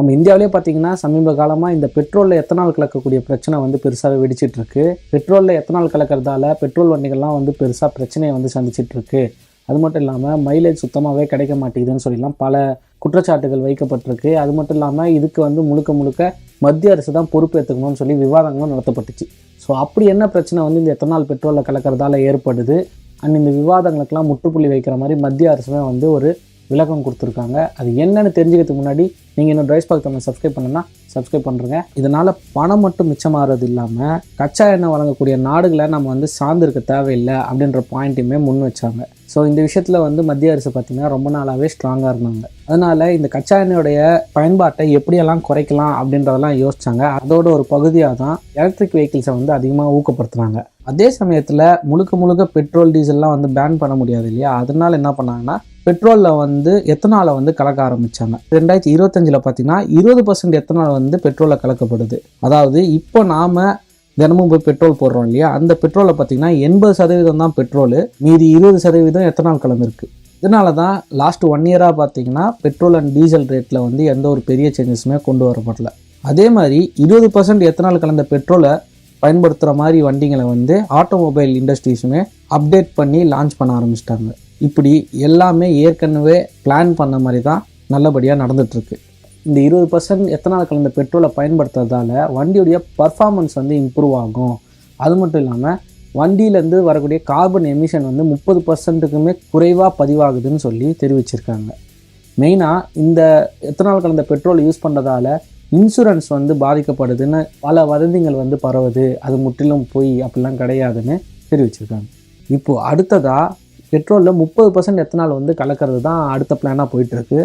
நம்ம இந்தியாவிலே பார்த்தீங்கன்னா சமீப காலமாக இந்த பெட்ரோலில் எத்தனால் கலக்கக்கூடிய பிரச்சனை வந்து பெருசாக வெடிச்சிட்டு இருக்கு பெட்ரோலில் எத்தனால் கலக்கிறதால பெட்ரோல் வண்டிகள்லாம் வந்து பெருசாக பிரச்சனையை வந்து சந்திச்சிட்டு இருக்கு அது மட்டும் இல்லாமல் மைலேஜ் சுத்தமாகவே கிடைக்க மாட்டேங்குதுன்னு சொல்லிலாம் பல குற்றச்சாட்டுகள் வைக்கப்பட்டிருக்கு. அது மட்டும் இல்லாமல் இதுக்கு வந்து முழுக்க முழுக்க மத்திய அரசு தான் பொறுப்பேற்றுக்கணும்னு சொல்லி விவாதங்களும் நடத்தப்பட்டுச்சு. ஸோ அப்படி என்ன பிரச்சனை வந்து இந்த எத்தனால் பெட்ரோலில் கலக்கிறதால ஏற்படுது? அண்ட் இந்த விவாதங்களுக்கெல்லாம் முற்றுப்புள்ளி வைக்கிற மாதிரி மத்திய அரசுமே வந்து ஒரு விளக்கம் கொடுத்துருக்காங்க. அது என்னன்னு தெரிஞ்சுக்கிறதுக்கு முன்னாடி நீங்கள் இன்னும் ட்ரைஸ் பார்க் தமிழ் சப்ஸ்கிரைப் பண்ணணும்னா சப்ஸ்கிரைப் பண்ணுறங்க இதனால் பணம் மட்டும் மிச்சமாகிறது இல்லாமல் கச்சா எண்ணெய் வழங்கக்கூடிய நாடுகளை நம்ம வந்து சார்ந்திருக்க தேவையில்லை அப்படின்ற பாயிண்ட்டையுமே முன் வச்சாங்க. ஸோ இந்த விஷயத்தில் வந்து மத்திய அரசு பார்த்திங்கன்னா ரொம்ப நாளாகவே ஸ்ட்ராங்காக இருந்தாங்க. அதனால் இந்த கச்சா எண்ணெயோடைய பயன்பாட்டை எப்படியெல்லாம் குறைக்கலாம் அப்படின்றதெல்லாம் யோசித்தாங்க அதோட ஒரு பகுதியாக தான் எலக்ட்ரிக் வெஹிக்கிள்ஸை வந்து அதிகமாக ஊக்கப்படுத்துனாங்க அதே சமயத்தில் முழுக்க முழுக்க பெட்ரோல் டீசல்லாம் வந்து பேன் பண்ண முடியாது இல்லையா? அதனால என்ன பண்ணாங்கன்னா பெட்ரோலில் வந்து எத்தனாலை வந்து கலக்க ஆரம்பித்தாங்க ரெண்டாயிரத்தி இருபத்தஞ்சில் பார்த்தீங்கன்னா இருபது பர்சன்ட் எத்தனால் வந்து பெட்ரோலில் கலக்கப்படுது. அதாவது இப்போ நாம் தினமும் போய் பெட்ரோல் போடுறோம் இல்லையா? அந்த பெட்ரோலை பார்த்தீங்கன்னா எண்பது சதவீதம் தான் பெட்ரோலு மீதி இருபது சதவீதம் எத்தனால் கலந்துருக்கு? இதனால தான் லாஸ்ட் ஒன் இயராக பார்த்தீங்கன்னா பெட்ரோல் அண்ட் டீசல் ரேட்டில் வந்து எந்த ஒரு பெரிய சேஞ்சஸுமே கொண்டு வரப்படல. அதே மாதிரி இருபது பர்சன்ட் எத்தனால் கலந்த பெட்ரோலை பயன்படுத்துகிற மாதிரி வண்டிங்களை வந்து ஆட்டோமொபைல் இண்டஸ்ட்ரீஸுமே அப்டேட் பண்ணி லான்ச் பண்ண ஆரம்பிச்சிட்டாங்க. இப்படி எல்லாமே ஏற்கனவே பிளான் பண்ண மாதிரி தான் நல்லபடியாக நடந்துகிட்ருக்கு இந்த இருபது பர்சன்ட் எத்தனால் கலந்த பெட்ரோலை பயன்படுத்துறதால வண்டியுடைய பர்ஃபார்மன்ஸ் வந்து இம்ப்ரூவ் ஆகும். அது மட்டும் இல்லாமல் வண்டியிலேருந்து வரக்கூடிய கார்பன் எமிஷன் வந்து முப்பது பர்சன்ட்டுக்குமே குறைவாக பதிவாகுதுன்னு சொல்லி தெரிவிச்சிருக்காங்க. மெயினாக இந்த எத்தனால் கலந்த பெட்ரோல் யூஸ் பண்ணுறதால இன்சூரன்ஸ் வந்து பாதிக்கப்படுதுன்னு பல வதந்திகள் வந்து பரவுது. அது முற்றிலும் போய் அப்படிலாம் கிடையாதுன்னு தெரிவிச்சிருக்காங்க. இப்போது அடுத்ததாக பெட்ரோலில் முப்பது பர்சன்ட் எத்தனால் வந்து கலக்கிறது தான் அடுத்த பிளானாக போயிட்டுருக்கு